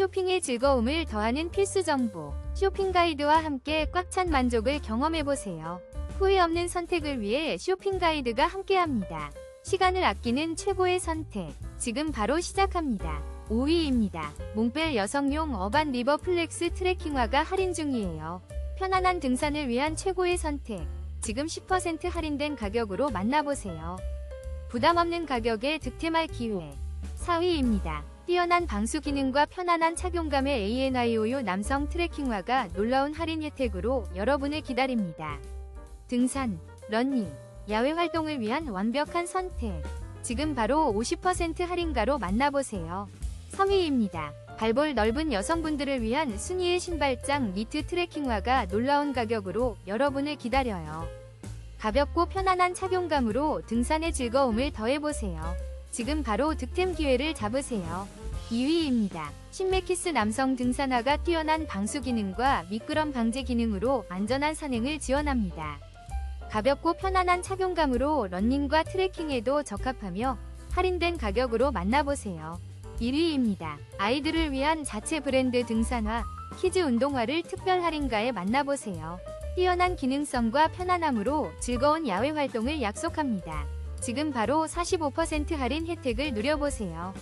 쇼핑의 즐거움을 더하는 필수 정보. 쇼핑 가이드와 함께 꽉 찬 만족을 경험해보세요. 후회 없는 선택을 위해 쇼핑 가이드가 함께합니다. 시간을 아끼는 최고의 선택. 지금 바로 시작합니다. 5위입니다. 몽벨 여성용 어반 리버 플렉스 트레킹화가 할인 중이에요. 편안한 등산을 위한 최고의 선택. 지금 10% 할인된 가격으로 만나보세요. 부담 없는 가격에 득템할 기회. 4위입니다. 뛰어난 방수 기능과 편안한 착용감의 ANIOU 남성 트레킹화가 놀라운 할인 혜택으로 여러분을 기다립니다. 등산, 러닝, 야외 활동을 위한 완벽한 선택. 지금 바로 50% 할인가로 만나보세요. 3위입니다. 발볼 넓은 여성분들을 위한 순위의 신발장 니트 트레킹화가 놀라운 가격으로 여러분을 기다려요. 가볍고 편안한 착용감으로 등산의 즐거움을 더해보세요. 지금 바로 득템 기회를 잡으세요. 2위입니다. 신메키스 남성 등산화가 뛰어난 방수 기능과 미끄럼 방지 기능으로 안전한 산행을 지원합니다. 가볍고 편안한 착용감으로 러닝과 트레킹에도 적합하며 할인된 가격으로 만나보세요. 1위입니다. 아이들을 위한 자체 브랜드 등산화, 키즈 운동화를 특별 할인가에 만나보세요. 뛰어난 기능성과 편안함으로 즐거운 야외 활동을 약속합니다. 지금 바로 45% 할인 혜택을 누려보세요.